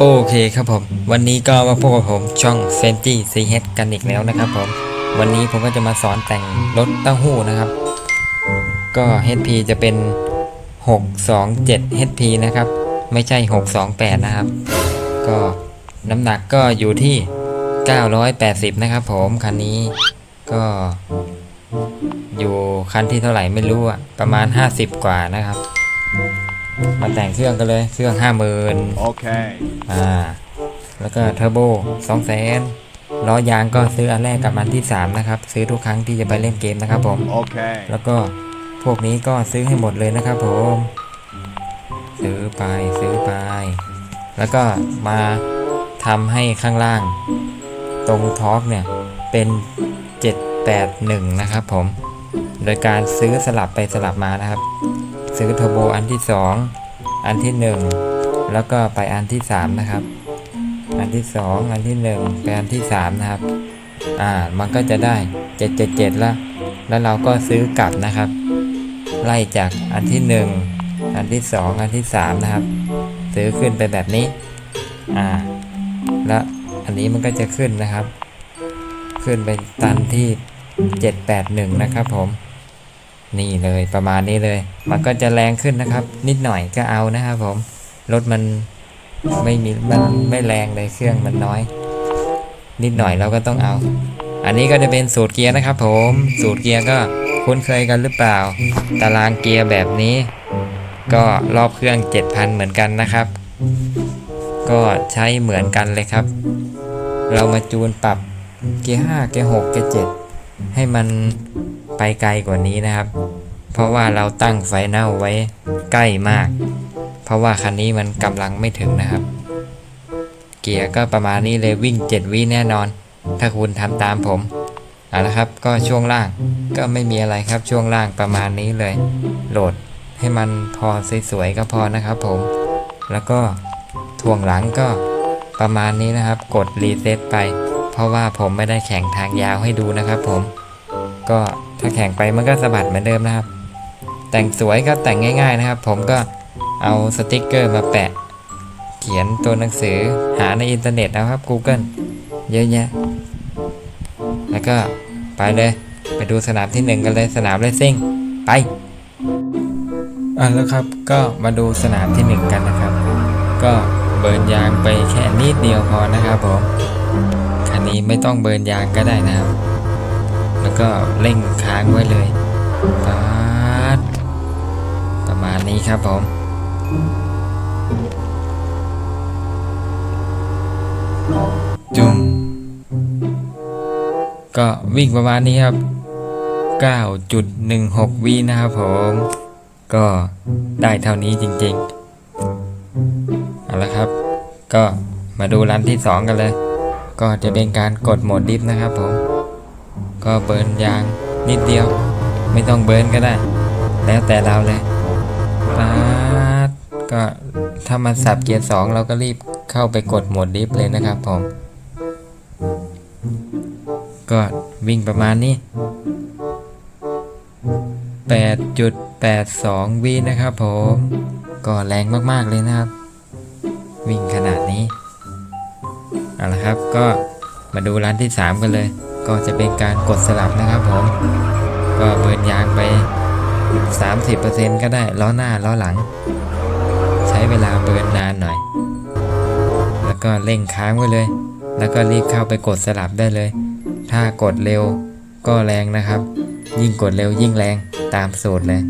โอเคครับผม วันนี้ก็มาพบกับผมช่องเซนจี้ซีเฮดกันอีกแล้วนะครับผม วันนี้ผมก็จะมาสอนแต่งรถเต้าหู้นะครับ ก็ HP จะเป็น 627 HP นะครับ ไม่ใช่ 628 นะครับ ก็น้ำหนักก็อยู่ที่ 980 นะครับผมคันนี้ก็อยู่คันที่เท่าไหร่ไม่รู้อะประมาณ 50 กว่านะครับ มาแต่งเครื่องกันเลยเครื่อง50,000 Okay. อ่าแล้วก็เทอร์โบสองแสนล้อยางก็ซื้ออันแรกกับอันที่ 3 นะครับ ซื้อทุกครั้งที่จะไปเล่นเกมนะครับผม Okay. แล้วก็พวกนี้ก็ซื้อให้หมดเลยนะครับผม ซื้อไปซื้อไป แล้วก็มาทำให้ข้างล่าง ตรงท็อกเนี่ยเป็น 781 นะครับผม โดยการซื้อสลับไปสลับมานะครับ ซื้อเทอร์โบอันที่ 2 อันที่ 1 แล้วก็ไปอันที่ 3 นะครับ อันที่ 2 อันที่ 1 ไปอันที่ 3 นะครับ อ่า มันก็จะได้ 777ละแล้วเราก็ซื้อกลับนะครับ ไล่จากอันที่ 1 อันที่ 2 อันที่ 3 นะครับ ซื้อขึ้นไปแบบนี้ อ่า แล้วอันนี้มันก็จะขึ้นนะครับ ขึ้นไปตันที่ 781 นะครับผม นี่เลยประมาณนี้เลย มันก็จะแรงขึ้นนะครับ นิดหน่อยก็เอานะครับผม รถมันไม่มีมันไม่แรงเลยเครื่องมันน้อย นิดหน่อยเราก็ต้องเอา อันนี้ก็จะเป็นสูตรเกียร์นะครับผม สูตรเกียร์ก็คุ้นเคยกันหรือเปล่า ตารางเกียร์แบบนี้ ก็รอบเครื่อง 7,000 เหมือนกันนะครับ ก็ใช้เหมือนกันเลยครับ เรามาจูนปรับเกียร์5เกียร์6เกียร์7 ให้มันไปไกลกว่านี้นะครับ เพราะว่าเราตั้งไฟแนลไว้ใกล้มาก เพราะว่าคันนี้มันกำลังไม่ถึงนะครับ เกียร์ก็ประมาณนี้เลยวิ่ง 7 วิแน่นอน ถ้าคุณทำตามผมเอาละครับก็ช่วงล่างก็ไม่มีอะไรครับช่วงล่างประมาณนี้เลย โหลดให้มันพอสวยๆก็พอนะครับผม แล้วก็ถ่วงหลังก็ประมาณนี้นะครับ กดรีเซ็ตไป เพราะว่าผมไม่ได้แข่งทางยาวให้ดูนะครับผม ก็ถ้าแข่งไปมันก็สะบัดเหมือนเดิมนะครับ แต่งสวยก็แต่งง่าย ๆนะครับ ผมก็เอาสติกเกอร์มาแปะ เขียนตัวหนังสือหาในอินเทอร์เน็ตนะครับ Google เยอะแยะ แล้วก็ไปเลยไปดูสนามที่หนึ่งกันเลยสนามเลสซิ่งไปอะแล้วครับก็มาดูสนามที่หนึ่งกันนะครับ ก็เบิร์นยางไปแค่นิดเดียวพอนะครับผม คันนี้ไม่ต้องเบิร์นยางก็ได้นะครับ แล้วก็เร่งค้างไว้เลยปดประมาณนี้ครับผม จุ่มก็วิ่งประมาณนี้ครับ 9.16 วินะครับผม ก็ได้เท่านี้จริงๆ เอาละครับ ก็มาดูรันที่ 2 กันเลย ก็จะเป็นการกดโหมดดิฟนะครับผม ก็เบิร์นยางนิดเดียว ไม่ต้องเบิร์นก็ได้ แล้วแต่เราเลยปาดก็ถ้ามันสับเกียร์2เราก็รีบเข้าไปกดโหมดดิฟเลยนะครับผม ก็วิ่งประมาณนี้ 8.82 วินะครับผม ก็แรงมาก ๆ เลยนะครับ วิ่งขนาดนี้ เอาละครับก็มาดูร้านที่ 3 กันเลย ก็จะเป็นการกดสลับนะครับผม ก็เบิร์นยางไป 30%ก็ได้ล้อหน้าล้อหลัง ใช้เวลาเบิร์นนานหน่อย แล้วก็เร่งค้างไว้เลย แล้วก็รีบเข้าไปกดสลับได้เลย ถ้ากดเร็วก็แรงนะครับ ยิ่งกดเร็วยิ่งแรงตามสูตรเลย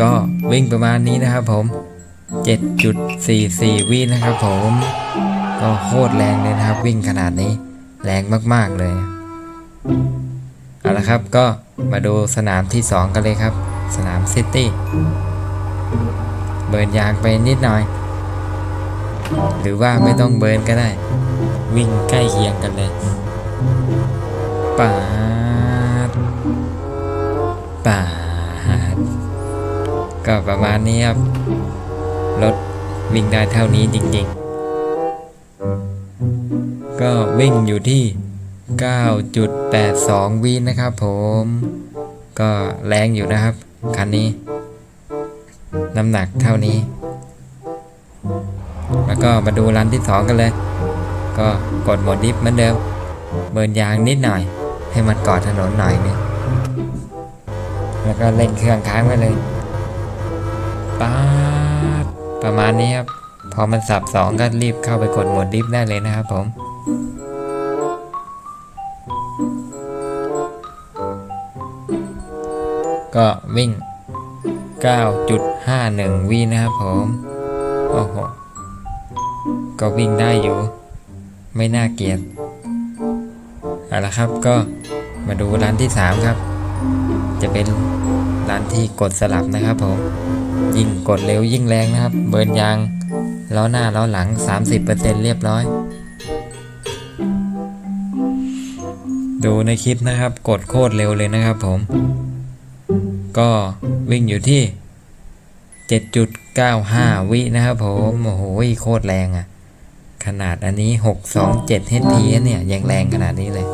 ก็วิ่งประมาณนี้นะครับผม 7.44 วินะครับผม ก็โคตรแรงเลยนะครับ วิ่งขนาดนี้ แรงมากๆเลย เอาละครับก็มาดูสนามที่ 2 กันเลยครับ สนามซิตี้ เบิร์นยางไปนิดหน่อย หรือว่าไม่ต้องเบิร์นก็ได้ วิ่งใกล้เคียงกันเลยปาดปาดก็ประมาณนี้ครับ รถวิ่งได้เท่านี้จริงๆ ก็วิ่งอยู่ที่ 9.82 วินะครับผม ก็แรงอยู่นะครับ คันนี้ น้ำหนักเท่านี้ แล้วก็มาดูรันที่สองกันเลย ก็กดหมดดิฟเหมือนเดิม เบิร์นยางนิดหน่อย ให้มันกาะถนนหน่อยนึงแล้วก็เร่งเครื่องค้างไว้เลยป๊า ประมาณนี้ครับ พอมันสับสองก็รีบเข้าไปกดโหมดดิฟได้เลยนะครับผมก็วิ่ง 9.51 วินะครับผม โอ้โห ก็วิ่งได้อยู่ ไม่น่าเกลียด เอาละครับก็มาดูร้านที่ 3 ครับ จะเป็นร้านที่กดสลับนะครับผมยิ่งกดเร็วยิ่งแรงนะครับ เบิร์นยางล้อหน้าล้อหลัง 30%เรียบร้อย ดูในคลิปนะครับ กดโคตรเร็วเลยนะครับผม ก็วิ่งอยู่ที่ 7.95 วินะครับผมโอ้โหโคตรแรงอะ่ะ ขนาดอันนี้ 627 HP เนี่ยยังแรงขนาดนี้เลย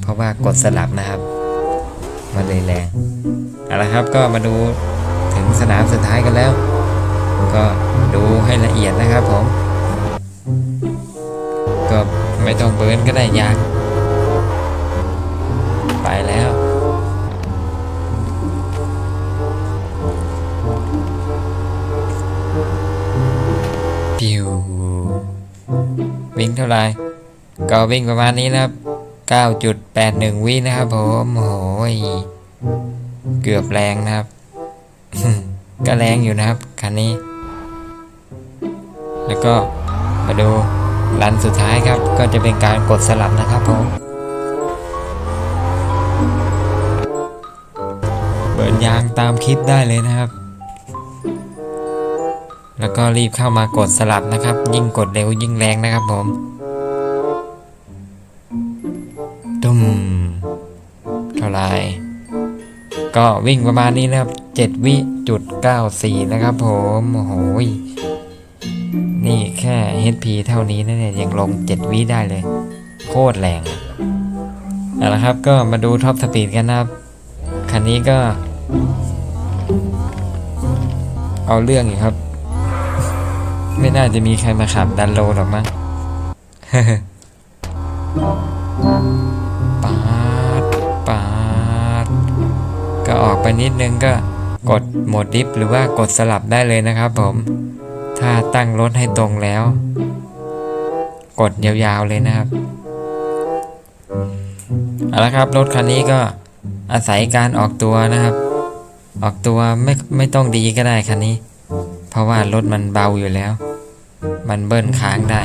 เพราะว่ากดสลับนะครับ มันเลยแรงเอาละครับก็มาดูถึงสนามสุดท้ายกันแล้ว ก็ดูให้ละเอียดนะครับผม ก็ไม่ต้องเบิร์นก็ได้ยางไปแล้วปิววิ่งเท่าไรก็วิ่งประมาณนี้นะครับ 9.81 วินะครับผมโอ้โหยเกือบแรงนะครับ ก็แรงอยู่นะครับคันนี้ แล้วก็มาดูรันสุดท้ายครับ ก็จะเป็นการกดสลับนะครับผมเบิร์นยางตามคลิปได้เลยนะครับ แล้วก็รีบเข้ามากดสลับนะครับ ยิ่งกดเร็วยิ่งแรงนะครับผม ตุ้มเท่าไรก็วิ่งประมาณนี้นะครับ7วิจุด94นะครับผมโอ้โหยนี่แค่ HP เท่านี้นะเนี่ยยังลง7วิได้เลย โคตรแรงอะเอาละครับก็มาดูท็อปสปีดกันนะครับ คันนี้ก็ เอาเรื่องอยู่ครับ ไม่น่าจะมีใครมาขับดันโลหรอกมั้ง ปาดปาดก็ออกไปนิดนึงก็กดโหมดดิฟหรือว่ากดสลับได้เลยนะครับผม ถ้าตั้งรถให้ตรงแล้ว กดยาวๆเลยนะครับเอาละครับรถคันนี้ก็อาศัยการออกตัวนะครับ ออกตัวไม่ไม่ต้องดีก็ได้คันนี้ เพราะว่ารถมันเบาอยู่แล้ว มันเบิ้ลค้างได้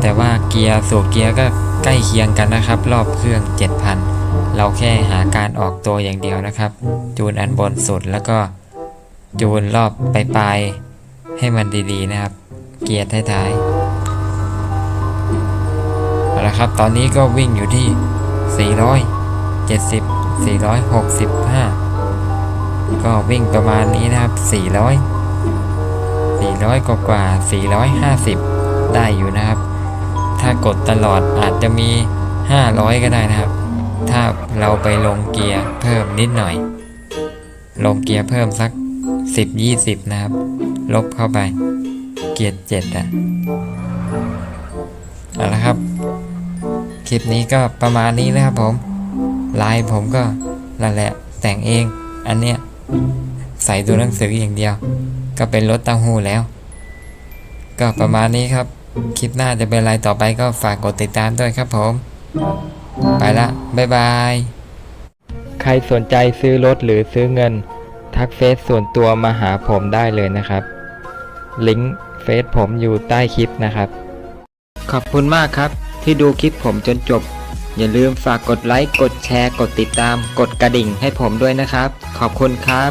แต่ว่าเกียร์สูบเกียร์ก็ ล้เคียงกันนะครับ รอบเครื่อง 7,000 เราแค่หาการออกตัวอย่างเดียวนะครับ จูนอันบนสุดแล้วก็จูนรอบปลายๆให้มันดีๆนะครับ เกียร์ท้ายๆเอาละครับ ตอนนี้ก็วิ่งอยู่ที่ 470 465 ก็วิ่งประมาณนี้นะครับ 400 400 กว่ากว่า 450 ได้อยู่นะครับ ถ้ากดตลอดอาจจะมี 500 ก็ได้นะครับ ถ้าเราไปลงเกียร์เพิ่มนิดหน่อย ลงเกียร์เพิ่มสัก 10 20 นะครับ ลบเข้าไป เกียร์7อะเอาละครับ คลิปนี้ก็ประมาณนี้นะครับผม ลายผมก็นั่นแหละแต่งเอง อันเนี้ยใส่ตัวหนังสืออย่างเดียว ก็เป็นรถเต้าหู้แล้ว ก็ประมาณนี้ครับ คลิปหน้าจะเป็นอะไรต่อไปก็ฝากกดติดตามด้วยครับผม ไปละ บ๊ายบาย ใครสนใจซื้อรถหรือซื้อเงิน ทักเฟซส่วนตัวมาหาผมได้เลยนะครับ ลิงก์เฟซผมอยู่ใต้คลิปนะครับ ขอบคุณมากครับ ที่ดูคลิปผมจนจบ อย่าลืมฝากกดไลค์ กดแชร์ กดติดตาม กดกระดิ่งให้ผมด้วยนะครับ ขอบคุณครับ